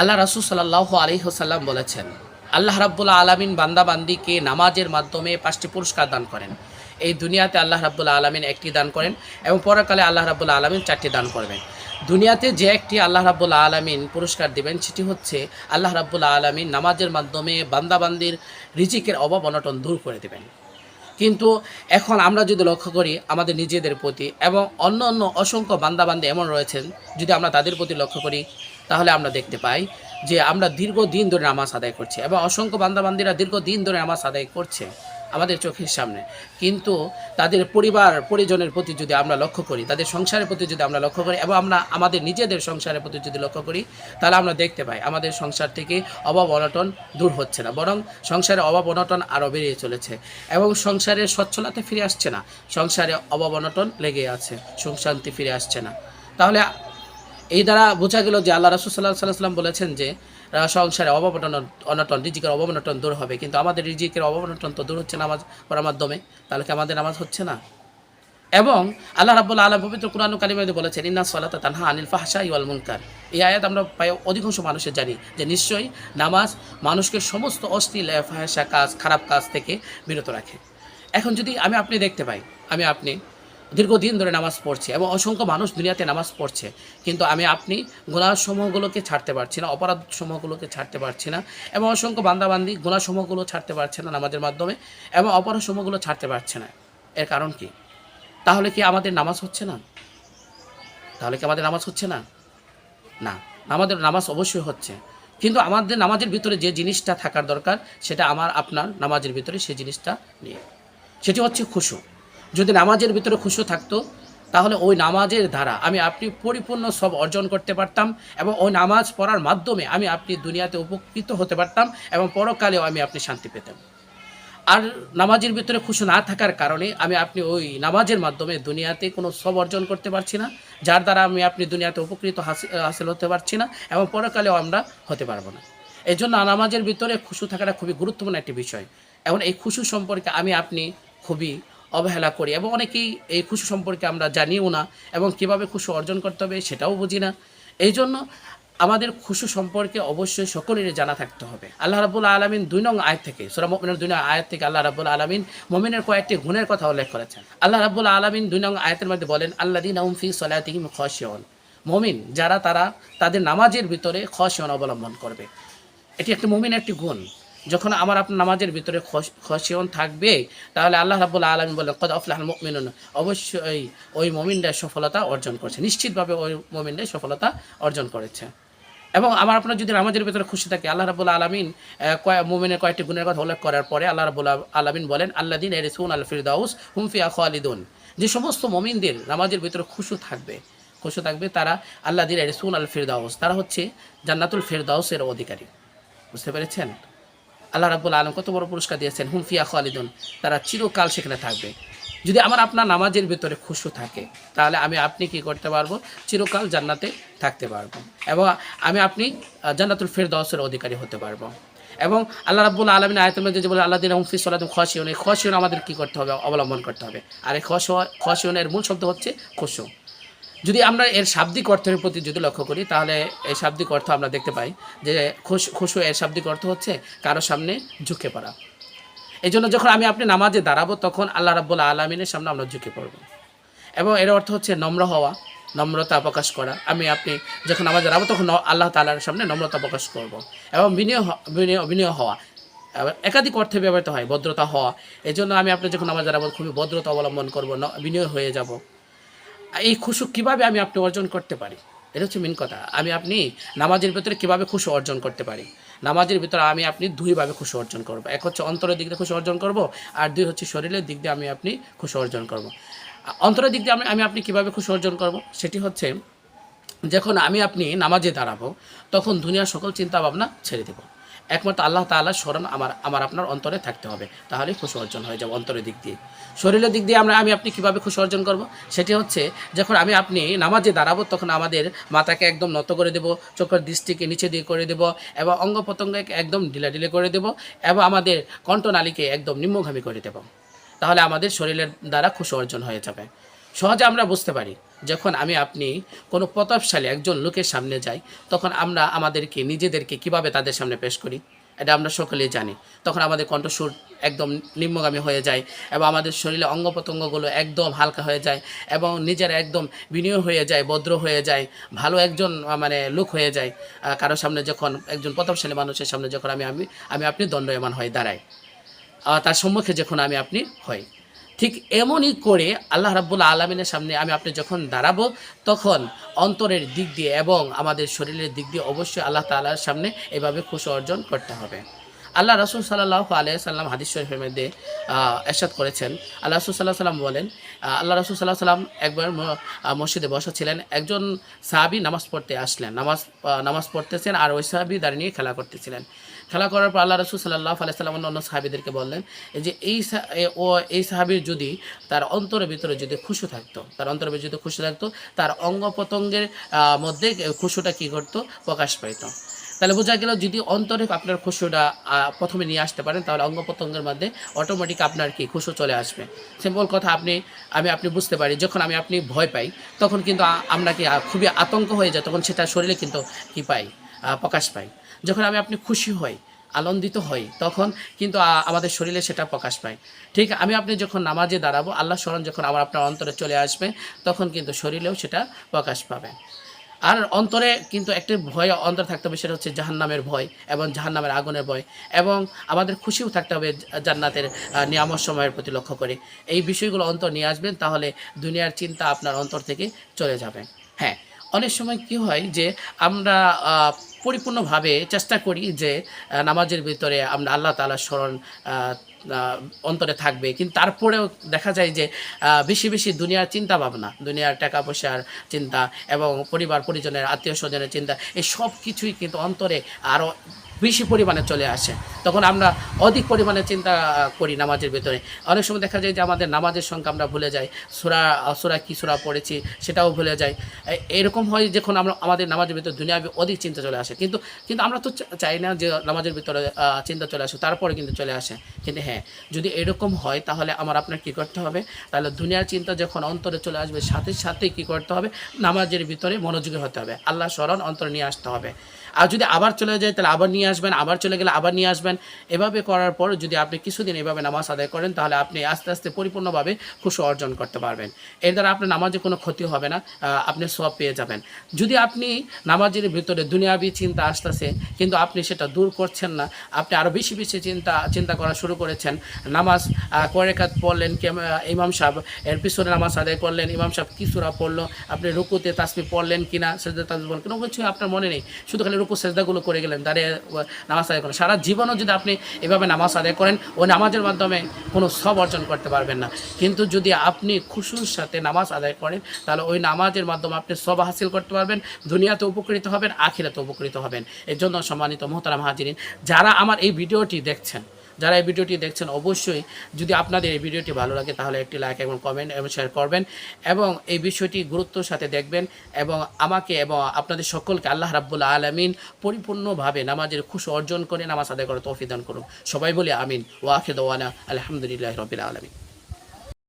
আল্লাহ রাসুল সাল্লাহ আলী হোসাল্লাম বলেছেন, আল্লাহ রাব্বুল্লাহ আলমিন বান্দাবান্দিকে নামাজের মাধ্যমে পাঁচটি পুরস্কার দান করেন। এই দুনিয়াতে আল্লাহ রাব্বুল্লাহ আলমিন একটি দান করেন এবং পরকালে আল্লাহ রাব্বুল্লাহ আলমিন চারটি দান করবেন। দুনিয়াতে যে একটি আল্লাহ রাব্বুল্লাহ আলমিন পুরস্কার দিবেন, সেটি হচ্ছে আল্লাহ রাব্বুল্লাহ আলমিন নামাজের মাধ্যমে বান্দাবান্দির রিজিকের অভাব অনটন দূর করে দেবেন। কিন্তু এখন আমরা যদি লক্ষ্য করি আমাদের নিজেদের প্রতি এবং অন্য অন্য অসংখ্য বান্দাবান্দি এমন রয়েছেন, যদি আমরা তাদের প্রতি লক্ষ্য করি তাহলে আমরা দেখতে পাই যে আমরা দীর্ঘদিন ধরে নামাজ আদায় করছি এবং অসংখ্য বান্দাবান্দিরা দীর্ঘদিন ধরে নামাজ আদায় করছে আমাদের চোখের সামনে। কিন্তু তাদের পরিবার, পরিজনের প্রতি যদি আমরা লক্ষ্য করি, তাদের সংসারের প্রতি যদি আমরা লক্ষ্য করি এবং আমরা আমাদের নিজেদের সংসারের প্রতি যদি লক্ষ্য করি, তাহলে আমরা দেখতে পাই আমাদের সংসার থেকে অভাব অনটন দূর হচ্ছে না, বরং সংসারে অভাব অনটন আরও বেরিয়ে চলেছে এবং সংসারের সচ্ছলতা ফিরে আসছে না, সংসারে অভাব অনটন লেগে আছে, সুখ শান্তি ফিরে আসছে না। তাহলে এই দ্বারা বোঝা গেল যে আল্লাহ রাসুল সাল্লাহ সাল্লাম বলেছেন যে সংসারে অভাব অনটন- রিজিকের অভাব অনটন দূর হবে। কিন্তু আমাদের রিজিকের অভাব অনটন তো দূর হচ্ছে নামাজ পড়ার মাধ্যমে। তাহলে কি আমাদের নামাজ হচ্ছে না? এবং আল্লাহ রাব্বুল আলম পবিত্র কুরআন কালিমাতে বলেছেন ইন্না সালাতা তানহা আনিল ফাহশা ইওয়াল মুনকার। এই আয়াত আমরা প্রায় অধিকাংশ মানুষের জানি যে নিশ্চয়ই নামাজ মানুষকে সমস্ত অশ্লীল আহ, কাজ খারাপ কাজ থেকে বিরত রাখে। এখন যদি আমি আপনি দেখতে পাই আমি আপনি দীর্ঘদিন ধরে নামাজ পড়ছে এবং অসংখ্য মানুষ দুনিয়াতে নামাজ পড়ছে। কিন্তু আমি, আপনি গুণাসমূহগুলোকে ছাড়তে পারছি না অপরাধ সমূহগুলোকে ছাড়তে পারছি না এবং অসংখ্য বান্দাবান্দি গুণাসমূহগুলো ছাড়তে পারছে না নামাজের মাধ্যমে এবং অপরাধ সমূহগুলো ছাড়তে পারছে না। এর কারণ কি? তাহলে কি আমাদের নামাজ হচ্ছে না? তাহলে কি আমাদের নামাজ হচ্ছে না? না, আমাদের নামাজ অবশ্যই হচ্ছে। কিন্তু আমাদের নামাজের ভিতরে যে জিনিসটা থাকার দরকার, সেটা আমার, আপনার নামাজের ভিতরে সেই জিনিসটা নিয়ে। সেটি হচ্ছে খুশু। যদি নামাজের ভিতরে খুশু থাকতো, তাহলে ওই নামাজের দ্বারা আমি আপনি পরিপূর্ণ সব অর্জন করতে পারতাম এবং ওই নামাজ পড়ার মাধ্যমে আমি আপনি দুনিয়াতে উপকৃত হতে পারতাম এবং পরকালেও আমি আপনি শান্তি পেতাম। আর নামাজের ভিতরে খুশি না থাকার কারণে আমি আপনি ওই নামাজের মাধ্যমে দুনিয়াতে কোনো সব অর্জন করতে পারছি না, যার দ্বারা আমি আপনি দুনিয়াতে উপকৃত হাসি- হাসিল হতে পারছি না এবং পরকালেও আমরা হতে পারব না। এই জন্য নামাজের ভিতরে খুশু থাকাটা খুবই গুরুত্বপূর্ণ একটি বিষয়। এখন এই খুশু সম্পর্কে আমি আপনি খুবই অবহেলা করি এবং অনেকেই এই খুশু সম্পর্কে আমরা জানিও না এবং কীভাবে খুশু অর্জন করতে হবে সেটাও বুঝি না। এই জন্য আমাদের খুশু সম্পর্কে অবশ্যই সকলেরই জানা থাকতে হবে। আল্লাহ রাবুল আলমিন দুই নং আয়াত থেকে, সুরা মমিনের দুই নং আয়াত থেকে আল্লাহ রাবুল আলমিন মমিনের কয়েকটি গুণের কথা উল্লেখ করেছেন। আল্লাহ রাবুল আলমিন দুই নং আয়াতের মধ্যে বলেন আল্লাহ দিন ফি সলাতিহিম খসিয়ন মমিন, যারা তারা তাদের নামাজের ভিতরে খসিয়ন অবলম্বন করবে। এটি একটি মুমিনের একটি গুণ। যখন আমার আপনার নামাজের ভিতরে খসিয়ন থাকবে, তাহলে আল্লাহ রাবুল আলমী বলেন, কদ আফলাহ মুমিনুন। অবশ্যই ওই মমিনরা সফলতা অর্জন করছে। নিশ্চিতভাবে ওই মমিনরা সফলতা অর্জন করেছে। এবং আমার আপনার যদি নামাজের ভিতরে খুশি থাকে, আল্লাহ রাবুল আলমিন মোমিনের কয়েকটি গুণের কথা উল্লেখ করার পরে আল্লাহ রাবুল আলমিন বলেন আল্লাহ দিন এরিসুন আল ফিরদাউস হুমফিয়া খালিদুন। যে সমস্ত মমিনদের নামাজের ভিতরে খুশু থাকবে খুশু থাকবে তারা আল্লাহ দিন এরিসুন আল ফিরদাউস। তারা হচ্ছে জান্নাতুল ফিরদাউসের অধিকারী। বুঝতে পেরেছেন? আল্লাহ রাবুল আলম কত বড় পুরস্কার দিয়েছেন হুমফিয়া খালিদুন। তারা চিরকাল সেখানে থাকবে। যদি আমার আপনার নামাজের ভিতরে খুশু থাকে, তাহলে আমি আপনি কি করতে পারব? চিরকাল জান্নাতে থাকতে পারব। এবং আমি আপনি জান্নাতুল ফেরদৌসের অধিকারী হতে পারব। এবং আল্লাহ রাব্বুল আলমিন আয়তের মধ্যে যে বলে আল্লাহ দিন হুমফি সালাদুম খসিউন এই খসিউন আমাদের কী করতে হবে? অবলম্বন করতে হবে। আর এই খস খসিউনের মূল শব্দ হচ্ছে খুশু। যদি আমরা এর শাব্দিক অর্থের প্রতি যদি লক্ষ্য করি, তাহলে এই শাব্দিক অর্থ আমরা দেখতে পাই যে খুশ, খুশু এর শাব্দিক অর্থ হচ্ছে কারও সামনে ঝুঁকে পড়া। এই জন্য যখন আমি আপনি নামাজে দাঁড়াবো, তখন আল্লাহ রাব্বুল আলমিনের সামনে আমরা ঝুঁকে পড়ব। এবং এর অর্থ হচ্ছে নম্র হওয়া, নম্রতা প্রকাশ করা। আমি আপনি যখন নামাজ দাঁড়াবো, তখন আল্লাহ তালার সামনে নম্রতা প্রকাশ করব। এবং বিনিয়োগ হ- বিনয় বিনয় হওয়া। একাধিক অর্থে ব্যবহৃত হয়, ভদ্রতা হওয়া। এই জন্য আমি আপনি যখন নামাজ দাঁড়াবো, খুবই ভদ্রতা অবলম্বন করব, ন- বিনয় হয়ে যাব। এই খুশু কীভাবে আমি আপনি অর্জন করতে পারি? এটা হচ্ছে মেন কথা। আমি আপনি নামাজের ভিতরে কীভাবে খুশি অর্জন করতে পারি? নামাজের ভিতরে আমি আপনি দুইভাবে খুশি অর্জন করব। এক হচ্ছে অন্তরের দিক দিয়ে খুশি অর্জন করব আর দুই হচ্ছে শরীরের দিক দিয়ে আমি আপনি খুশি অর্জন করব। অন্তরের দিক দিয়ে আমি আমি আপনি কীভাবে খুশি অর্জন করব? সেটি হচ্ছে, যখন আমি আপনি নামাজে দাঁড়াবো, তখন দুনিয়ার সকল চিন্তা ভাবনা ছেড়ে দেবো। একমাত্র আল্লাহ তাআলার স্মরণ আমার আমার আপনার অন্তরে থাকতে হবে। তাহলে খুশি অর্জন হয়ে যাবে অন্তরের দিক দিয়ে। শরীরের দিক দিয়ে আমরা, আমি আপনি কীভাবে খুশি অর্জন করব? সেটি হচ্ছে, যখন আমি আপনি নামাজে দাঁড়াবো, তখন আমাদের মাথাকে একদম নত করে দেব, চোখের দৃষ্টিকে নিচে দিয়ে করে দেব, এবং অঙ্গ প্রত্যঙ্গকে একদম ঢিলা ঢিলে করে দেব, এবং আমাদের কণ্ঠনালীকে একদম নিম্নগামী করে দেব। তাহলে আমাদের শরীরের দ্বারা খুশি অর্জন হয়ে যাবে। সহজে আমরা বুঝতে পারি। যখন আমি আপনি কোনো প্রতাপশালী একজন লোকের সামনে যাই, তখন আমরা আমাদেরকে, নিজেদেরকে কীভাবে তাদের সামনে পেশ করি? এটা আমরা সকলেই জানি। তখন আমাদের কণ্ঠস্বর একদম নিম্নগামী হয়ে যায় এবং আমাদের শরীরে অঙ্গ প্রত্যঙ্গগুলো একদম হালকা হয়ে যায় এবং নিজের একদম বিনিয়োগ হয়ে যায়, ভদ্র হয়ে যায়, ভালো একজন মানে লোক হয়ে যায়। কারোর সামনে যখন একজন প্রতাপশালী মানুষের সামনে যখন আমি আমি আমি আপনি দণ্ডয়মান হয়ে দাঁড়াই। তার সম্মুখে যখন আমি আপনি হই। ঠিক এমনই করে আল্লাহ রাব্বুল আলমিনের সামনে আমি আপনি যখন দাঁড়াবো, তখন অন্তরের দিক দিয়ে এবং আমাদের শরীরের দিক দিয়ে অবশ্যই আল্লাহ তালার সামনে এভাবে খুশি অর্জন করতে হবে। আল্লাহ রসুল সাল্লাহ আলিয়া সাল্লাম হাদিস শরীফের মধ্যে এরশাদ করেছেন। আল্লাহ রসুল সাল্লাহ সাল্লাম বলেন আল্লাহ রসুল সাল্লাহ সাল্লাম একবার মসজিদে বসা ছিলেন একজন সাহাবি নামাজ পড়তে আসলেন। নামাজ নামাজ পড়তেছেন আর ওই সাহাবি দাঁড়িয়ে নিয়ে খেলা করতেছিলেন। খেলা করার পর আল্লাহ রসুল সাল্লাহ আলাইসাল্লাম অন্য অন্য সাহাবিদেরকে বললেন যে এই ও, এই সাহাবির যদি তার অন্তরের ভিতরে যদি খুশু থাকতো, তার অন্তরের ভিতরে যদি খুশু থাকতো, তার অঙ্গ প্রত্যঙ্গের মধ্যে খুশুটা কী করতো? প্রকাশ পাইতো। তাহলে বোঝা গেল যদি অন্তরে আপনার খুশুটা প্রথমে নিয়ে আসতে পারেন, তাহলে অঙ্গ প্রত্যঙ্গের মধ্যে অটোমেটিক আপনার কি খুশু চলে আসবে। সিম্পল কথা আপনি, আমি আপনি বুঝতে পারি, যখন আমি আপনি ভয় পাই, তখন কিন্তু আ- আমরা কি খুবই আতঙ্ক হয়ে যায়, তখন সেটা শরীরে কিন্তু কি পাই প্রকাশ পাই। যখন আমি আপনি খুশি হই, আনন্দিত হই, তখন কিন্তু আমাদের শরীরে সেটা প্রকাশ পায়। ঠিক, আমি আপনি যখন নামাজে দাঁড়াবো, আল্লাহ স্মরণ যখন আমার আপনার অন্তরে চলে আসবে, তখন কিন্তু শরীরেও সেটা প্রকাশ পাবে। আর অন্তরে কিন্তু একটি ভয় অন্তর থাকতে হবে, সেটা হচ্ছে জাহান্নামের ভয় এবং জাহান্নামের আগুনের ভয় এবং আমাদের খুশিও থাকতে হবে জান্নাতের নিয়ামত সময়ের প্রতি লক্ষ্য করে। এই বিষয়গুলো অন্তর নিয়ে আসবেন, তাহলে দুনিয়ার চিন্তা আপনার অন্তর থেকে চলে যাবে। হ্যাঁ। অনেক সময় কি হয় যে আমরা পরিপূর্ণভাবে চেষ্টা করি যে নামাজের ভিতরে আমরা আল্লাহ তালার স্মরণ অন্তরে থাকবে। কিন্তু তারপরেও দেখা যায় যে বেশি বেশি দুনিয়ার চিন্তা ভাবনা দুনিয়ার টাকা পয়সার চিন্তা এবং পরিবার পরিজনের আত্মীয় স্বজনের চিন্তা, এই সব কিছুই কিন্তু অন্তরে আরও বেশি পরিমাণে চলে আসে। তখন আমরা অধিক পরিমাণে চিন্তা করি নামাজের ভিতরে। অনেক সময় দেখা যায় যে আমাদের নামাজের সংখ্যা আমরা ভুলে যাই। সুরা সুরা কি সুরা পড়েছি সেটাও ভুলে যাই। এরকম হয় যখন আমরা, আমাদের নামাজের ভিতরে দুনিয়া অধিক চিন্তা চলে আসে। কিন্তু কিন্তু আমরা তো চাই না যে নামাজের ভিতরে চিন্তা চলে আসে তারপরে কিন্তু চলে আসে। কিন্তু হ্যাঁ যদি এরকম হয় তাহলে আমার আপনার কি করতে হবে? তাহলে দুনিয়ার চিন্তা যখন অন্তরে চলে আসবে, সাথে সাথে কি করতে হবে? নামাজের ভিতরে মনোযোগী হতে হবে। আল্লাহ স্মরণ অন্তরে নিয়ে আসতে হবে। আর যদি আবার চলে যায় তাহলে আবার নিয়ে আসবেন আবার চলে গেলে আবার নিয়ে আসবেন। এভাবে করার পর যদি আপনি কিছুদিন এভাবে নামাজ আদায় করেন তাহলে আপনি আস্তে আস্তে পরিপূর্ণভাবে খুশি অর্জন করতে পারবেন। এর দ্বারা আপনার নামাজে কোনো ক্ষতি হবে না আপনি সব পেয়ে যাবেন। যদি আপনি নামাজের ভিতরে দুনিয়াবি চিন্তা আসতেছে কিন্তু আপনি সেটা দূর করছেন না আপনি আরও বেশি বেশি চিন্তা চিন্তা করা শুরু করেছেন নামাজ আহ, কয় পড়লেন ইমাম সাহেব এর পিছনে নামাজ আদায় করলেন ইমাম সাহেব কি সুরা পড়ল আপনি রুকুতে তাসমি পড়লেন কিনা সেজদা তাসমি পড়লেন কোনো কিছু আপনার মনে নেই শুধু খালি রুকু সেজদাগুলো করে গেলেন দাঁড়িয়ে নামাজ আদায় করেন। সারা জীবনও যদি আপনি এভাবে নামাজ আদায় করেন ওই নামাজের মাধ্যমে কোনো সব অর্জন করতে পারবেন না। কিন্তু যদি আপনি খুশুর সাথে নামাজ আদায় করেন, তাহলে ওই নামাজের মাধ্যমে আপনি সব হাসিল করতে পারবেন, দুনিয়াতে উপকৃত হবেন, আখিরাতে উপকৃত হবেন। এর জন্য সম্মানিত মোহতারাম হাজিরিন, যারা আমার এই ভিডিওটি দেখছেন যারা এই ভিডিওটি দেখছেন, অবশ্যই যদি আপনাদের এই ভিডিওটি ভালো লাগে, তাহলে একটি লাইক এবং কমেন্ট এবং শেয়ার করবেন এবং এই বিষয়টি গুরুত্বর সাথে দেখবেন এবং আমাকে এবং আপনাদের সকলকে আল্লাহ রাব্বুল আলমিন পরিপূর্ণভাবে নামাজের খুশি অর্জন করে, নামাজ আদায় করে তফিদান করুন। সবাই বলে আমিন। ওয়াখিদ ওয়ানা আলহামদুলিল্লাহ রবিল আলমিন।